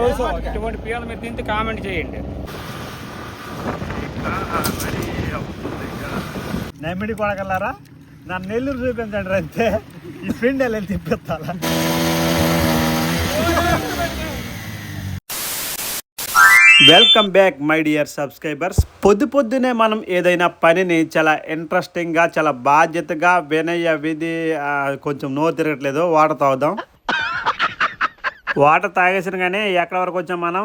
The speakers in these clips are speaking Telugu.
రోజు ఇటువంటి పిల్లలు మీరు తింటే కామెంట్ చేయండి. నమ్మిడి కొడగలరా? నా నెల్లూరు చూపించండి అంతే. ఈ పిండి వెళ్ళి తిప్పిస్తారా? Welcome back my dear subscribers పొద్దు పొద్దునే మనం ఏదైనా పనిని చాలా ఇంట్రెస్టింగ్గా చాలా బాధ్యతగా వినయ విధి కొంచెం నో తిరగట్లేదు వాటర్ తాగుదాం వాటర్ తాగేసినగానే ఎక్కడ వరకు వచ్చాం మనం?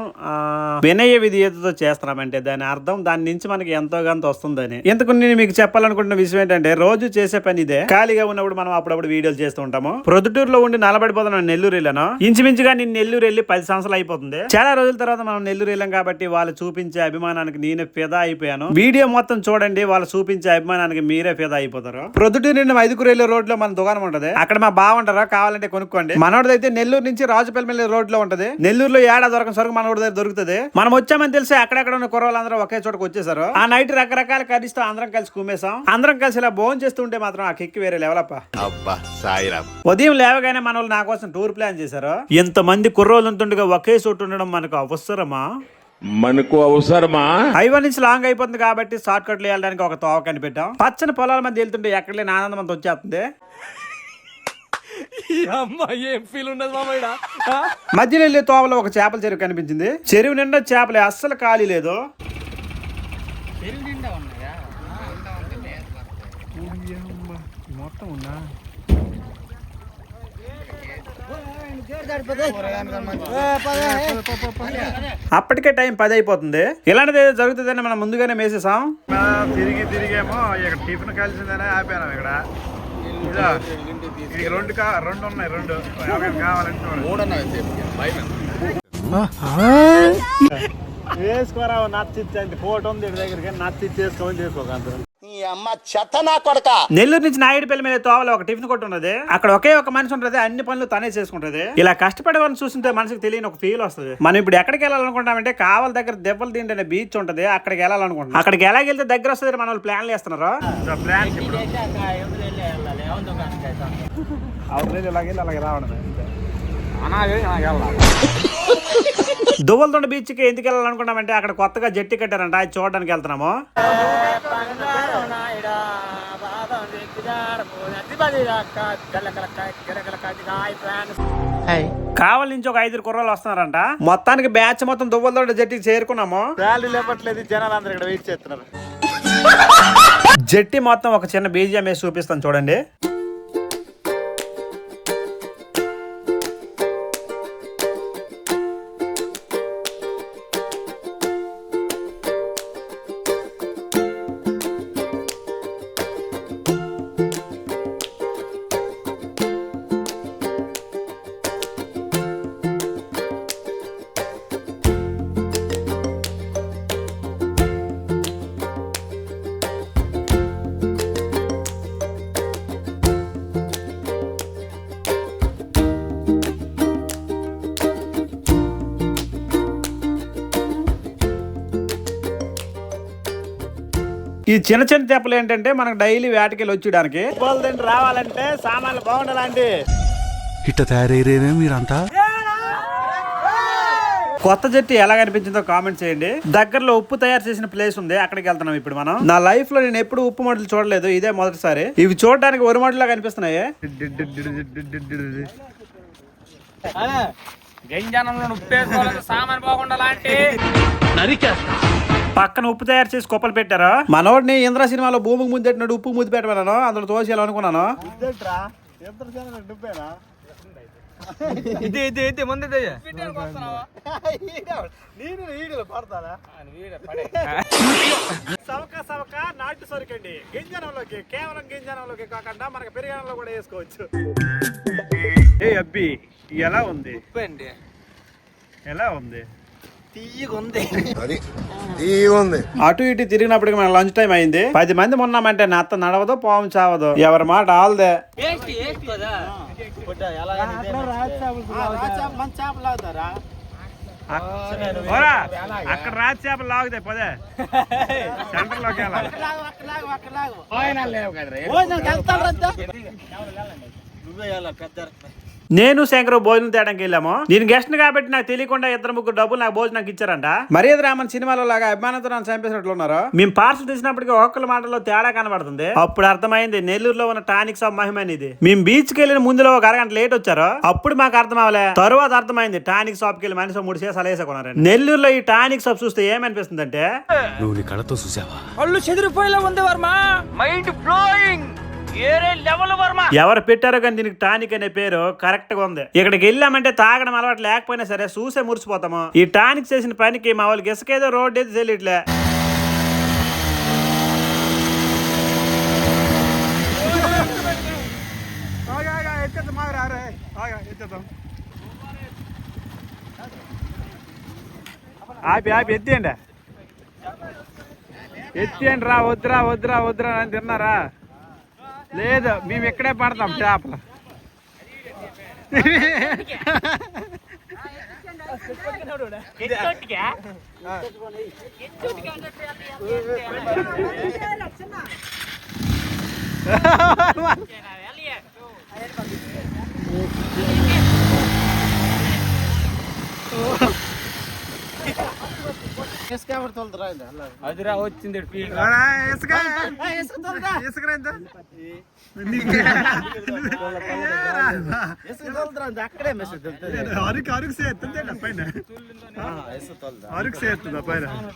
వినయ విధేయతతో చేస్తున్నామంటే దాని అర్థం దాని నుంచి మనకి ఎంతో కొంత వస్తుందని. ఇంతకు నేను మీకు చెప్పాలనుకుంటున్న విషయం ఏంటంటే రోజు చేసే పని ఇదే. ఖాళీగా ఉన్నప్పుడు మనం అప్పుడప్పుడు వీడియోలు చేస్తూ ఉంటాము. ప్రొద్దుటూరులో ఉండి నలబడిపోతున్నాను నెల్లూరు వెళ్ళాను ఇంచుమించుగా నేను నెల్లూరు వెళ్ళి పది సంవత్సరాలు అయిపోతుంది. చాలా రోజుల తర్వాత మనం నెల్లూరు వెళ్ళాం కాబట్టి వాళ్ళు చూపించే అభిమానానికి నేను ఫిదా అయిపోయాను. వీడియో మొత్తం చూడండి వాళ్ళు చూపించే అభిమానానికి మీరే ఫిదా అయిపోతారు. ప్రొద్దుటూరు నుండి ఐదుగురు వెళ్ళే రోడ్లో మన దుకాణం ఉంటది. అక్కడ మా బాగుంటారా కావాలంటే కొనుక్కోండి. మనోడిదైతే నెల్లూరు నుంచి రాజుపల్లి రోడ్లో ఉంటది. నెల్లూరులో ఏడా దొరకని సరుకు మనోడి దగ్గర దొరుకుతుంది? మనం వచ్చామని తెలిసి అక్కడక్కడ ఉన్న కుర్రవాళ్ళందరూ ఒకే చోటకి వచ్చేసారు ఆ నైట్ రకరకాల కర్రీస్తో అందరం కలిసి కుమ్మేసాం అందరం కలిసి ఇలా భోజనం చేస్తుంటే మాత్రం ఆ కిక్కి వేరే లెవెల్ అప్ప. అబ్బా సాయిరామ్ ఉదయం లేవగానే మన వాళ్ళు నా కోసం టూర్ ప్లాన్ చేశారు. ఎంతమంది కుర్రోళ్ళు ఉంటుండగా ఒకే చోటు ఉండడం మనకు అవసరమా? మనకు అవసరమా? హైవే నుంచి లాంగ్ అయిపోతుంది కాబట్టి షార్ట్ కట్లు వెళ్ళడానికి ఒక తోవ కనిపెట్టాం పచ్చని పొలాల మధ్య వెళ్తుంటే ఎక్కడ లేని ఆనందం అంత వచ్చేస్తుంది. మధ్యలో వెళ్ళే తోవలో ఒక చేపల చెరువు కనిపించింది. చెరువు నిండా చేపలే అస్సలు ఖాళీ లేదు. చెరువు నిండా ఉన్నాయా? మొత్తం ఉన్నా అప్పటికే టైం పది అయిపోతుంది. ఇలాంటిది ఏదో జరుగుతుందని మనం ముందుగానే మేసేసాం. తిరిగి తిరిగేమో ఇక్కడ టిఫిన్ కలిసిందనే ఆపాను ఇక్కడ. రెండు కా రెండు ఉన్నాయి రెండు. కావాలంటే వేసుకోరా నచ్చిచ్చి ఫోటో ఉంది దగ్గరికి నచ్చి చేసుకోమని చేసుకోకంత నెల్లూరు నుంచి నాయుడుపల్లి మీద తోవలో ఒక టిఫిన్ కొట్టు ఉన్నది. అక్కడ ఒకే ఒక మనిషి ఉంటది అన్ని పనులు తనే చేసుకుంటది. ఇలా కష్టపడే వాళ్ళని చూస్తుంటే మనసుకు తెలియని ఒక ఫీల్ వస్తుంది. మనం ఇప్పుడు ఎక్కడికి వెళ్ళాలనుకుంటామంటే కావల దగ్గర దెబ్బలు తింటే బీచ్ ఉంటది అక్కడికి వెళ్ళాలనుకుంటున్నాం. అక్కడికి ఎలా వెళ్తే దగ్గర వస్తుంది మన వాళ్ళు ప్లాన్లు వేస్తున్నారు? ప్లాన్స్ ఇలాగే అలాగే రావడం దువ్వలతోట బీచ్కి ఎందుకు వెళ్ళాలనుకున్నామంటే అక్కడ కొత్తగా జట్టి కట్టారంట. అది చూడడానికి వెళ్తున్నాము. కావాలి నుంచి ఒక ఐదు కుర్రాలు వస్తున్నారంట. మొత్తానికి బ్యాచ్ మొత్తం దువ్వలతోట జట్టికి చేరుకున్నాము. శాలరీ లేపట్లేదు జనాలు అందరు ఇక్కడ వెయిట్ చేస్తున్నారు. జట్టి మొత్తం ఒక చిన్న బీజియం వేసి చూపిస్తాను చూడండి. ఈ చిన్న చిన్న చేపలు ఏంటంటే మనకు డైలీ వేటకెళ్ళి వచ్చేయడానికి. రావాలంటే సామాన్లు బాగుండాలండి. ఇట్ట తయారయ్యేనే మీరంతా? కొత్త జట్టు ఎలా కనిపించిందో కామెంట్ చేయండి. దగ్గరలో ఉప్పు తయారు చేసిన ప్లేస్ ఉంది అక్కడికి వెళ్తున్నాం ఇప్పుడు మనం. నా లైఫ్లో నేను ఎప్పుడు ఉప్పు మడులు చూడలేదు ఇదే మొదటిసారి. ఇవి చూడడానికి ఒరి మడులా కనిపిస్తున్నాయి. గంజానంలో సామాన్ లాంటి పక్కన ఉప్పు తయారు చేసి కుప్పలు పెట్టారు? మనోడిని ఇంద్ర సినిమాలో భూమికి ముద్దెట్టినాడు ఉప్పు ముద్దు పెట్టమన్నాను అందులో తోసేయాలనుకున్నాను. ఇది ఇది ఇది ముందు సవక సవక నాటు సరుకండి. గింజనంలోకి కేవలం గింజనంలోకి కాకుండా మనకి పెరిగానంలో కూడా వేసుకోవచ్చు. ఏ అబ్బి ఎలా ఉంది? ఎలా ఉంది? అది అటు ఇటు తిరిగినప్పటికి మన లంచ్ టైం అయింది. పది మంది ఉన్నామంటే నత్త నడవదు పాము చావదు? ఎవరి మాట ఆల్దే? అక్కడ రాతి చేపలు లాగుతాయి పదే. సెంటర్లోకి వెళ్ళాలి నేను శంకర్ భోజనం తేడానికి వెళ్ళాము. నేను గెస్ట్ కాబట్టి నాకు తెలియకుండా ఇద్దరు ముగ్గురు డబ్బులు నాకు భోజనానికి ఇచ్చారంట. మర్యాద రామన్ సినిమాలో లాగా అభిమానంతో నన్ను చంపేసినట్లు ఉన్నారు. మేము పార్సల్ తీసినప్పటికీ ఒక్కల మాటలో తేడా కనబడుతుంది. అప్పుడు అర్థమైంది నెల్లూరులో ఉన్న టానిక్ షాప్ మహిమని ఇది మేము బీచ్కి వెళ్ళిన ముందులో ఒక అరగంట లేట్ వచ్చారు. అప్పుడు మాకు అర్థం అవ్వలే తరువాత అర్థమైంది టానిక్ షాప్కి వెళ్ళి మనిషి మూడు సీసాలు వేసుకున్నారు నెల్లూరులో ఈ టానిక్ షాప్ చూస్తే ఏమనిపిస్తుంది అంటే నువ్వు నీ కళ్ళతో చూసావా? కళ్ళు చెదిరిపోయేలా ఉంది వర్మ. మైండ్ బ్లోయింగ్ ఎవరు పెట్టారో కానీ దీనికి టానిక్ అనే పేరు కరెక్ట్గా ఉంది. ఇక్కడికి వెళ్ళామంటే తాగడం అలవాటు లేకపోయినా సరే చూసే మురిసిపోతాము. ఈ టానిక్ చేసిన పనికి మా వాళ్ళకి ఇసుకేదో రోడ్ అయితే తెలియట్లే ఆపి ఆపి ఎత్తియండి. ఎత్తియండి రా వద్దురా వద్దురా వద్దురా అని తిన్నారా? లేదు మేము ఇక్కడే పడతాం చేపలు అదిరా వచ్చింది ఫీల్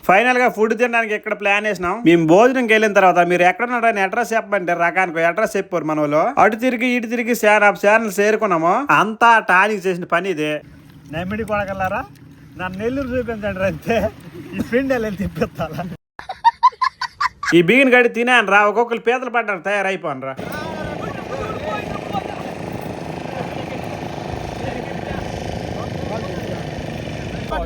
ఫైనల్గా ఫుడ్ తినడానికి ఎక్కడ ప్లాన్ వేసినాం? మేము భోజనంకి వెళ్ళిన తర్వాత మీరు ఎక్కడ ఉన్నారని అడ్రస్ చెప్పండి రకానికి అడ్రస్ చెప్పారు మన వాళ్ళు అటు తిరిగి ఇటు తిరిగి ఛానల్ చేరుకున్నాము. అంతా టానిక్ చేసిన పని ఇదే. నమ్మిడి కొడగలరా నా నెల్లూరు చూపించండి అంతే ఈ పిండి తిప్పిస్తారా ఈ బిగిన్ గడి తినాను రా ఒక్కొక్కరు పీతలు పడ్డారు తయారైపోను రా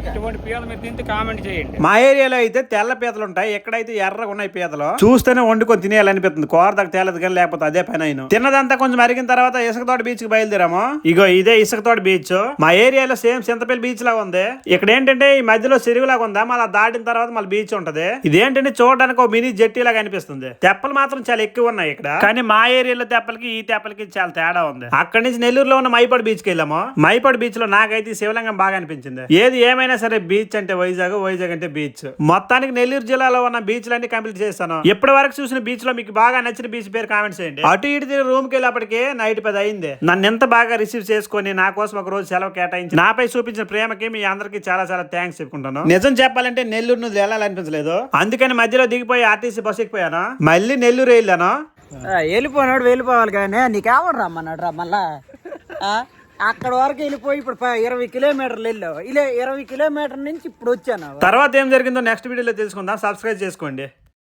ఇటువంటి పీతలు మీరు తింటే కామెంట్ చేయండి. మా ఏరియాలో అయితే తెల్ల పీతలు ఉంటాయి. ఎక్కడైతే ఎర్రగా ఉన్నాయి పీతలు చూస్తేనే వండుకొని తినేయాలనిపిస్తుంది. కూర దగ్గర తేలదు కానీ లేకపోతే అదే పని అయిన. తిన్నదంతా కొంచెం మరిగిన తర్వాత ఇసుకతోట బీచ్కి బయలుదేరాము. ఇగో ఇదే ఇసుకతోట బీచ్ మా ఏరియాలో సేమ్ చింతపల్లి బీచ్ లాగా ఉంది. ఇక్కడ ఏంటంటే ఈ మధ్యలో చెరువు లాగా ఉందా? మళ్ళీ దాటిన తర్వాత మళ్ళీ బీచ్ ఉంటది. ఇదేంటంటే చూడడానికి ఒక మినీ జట్టి లాగా అనిపిస్తుంది. తెప్పలు మాత్రం చాలా ఎక్కువ ఉన్నాయి ఇక్కడ. కానీ మా ఏరియాలో తెప్పలకి ఈ తెప్పలకి చాలా తేడా ఉంది. అక్కడి నుంచి నెల్లూరులో ఉన్న మైపాడు బీచ్కి వెళ్ళాము. మైపాడు బీచ్లో నాకైతే శివలింగం బాగా అనిపించింది. ఏది ఏమైనా సరే బీచ్ అంటే వైజాగ్ వైజాగ్ అంటే బీచ్. మొత్తానికి నెల్లూరు జిల్లాలో ఉన్న బీచ్లన్నీ కంప్లీట్ చేస్తాను ఇప్పటి వరకు చూసిన బీచ్లో మీకు బాగా నచ్చిన బీచ్ పేరు కామెంట్ చేయండి. అటు ఇటు తిరిగి రూమ్కి వెళ్ళేప్పటికే నైట్ పది అయింది. నన్ను ఎంత బాగా రిసీవ్ చేసుకొని నా కోసం ఒక రోజు సెలవు కేటాయించి నాపై చూపించిన ప్రేమకి మీ అందరికి చాలా చాలా థ్యాంక్స్ చెప్పుకుంటాను. నిజం చెప్పాలంటే నెల్లూరు నువ్వు వెళ్ళాలనిపించలేదు. అందుకని మధ్యలో దిగిపోయి ఆర్టీసీ బస్ ఎక్కిపోయాను. మళ్ళీ నెల్లూరు వెళ్ళాను. వెళ్ళిపోయినాడు వెళ్ళిపోవాలి కానీ నీకేమని రమ్మన్నాడు రా మళ్ళా? అక్కడ వరకు వెళ్ళిపోయి ఇప్పుడు ఇరవై కిలోమీటర్లు వెళ్ళావు. ఇలా ఇరవై కిలోమీటర్ నుంచి ఇప్పుడు వచ్చాను. తర్వాత ఏం జరిగిందో నెక్స్ట్ వీడియోలో తెలుసుకుందాం. సబ్స్క్రైబ్ చేసుకోండి.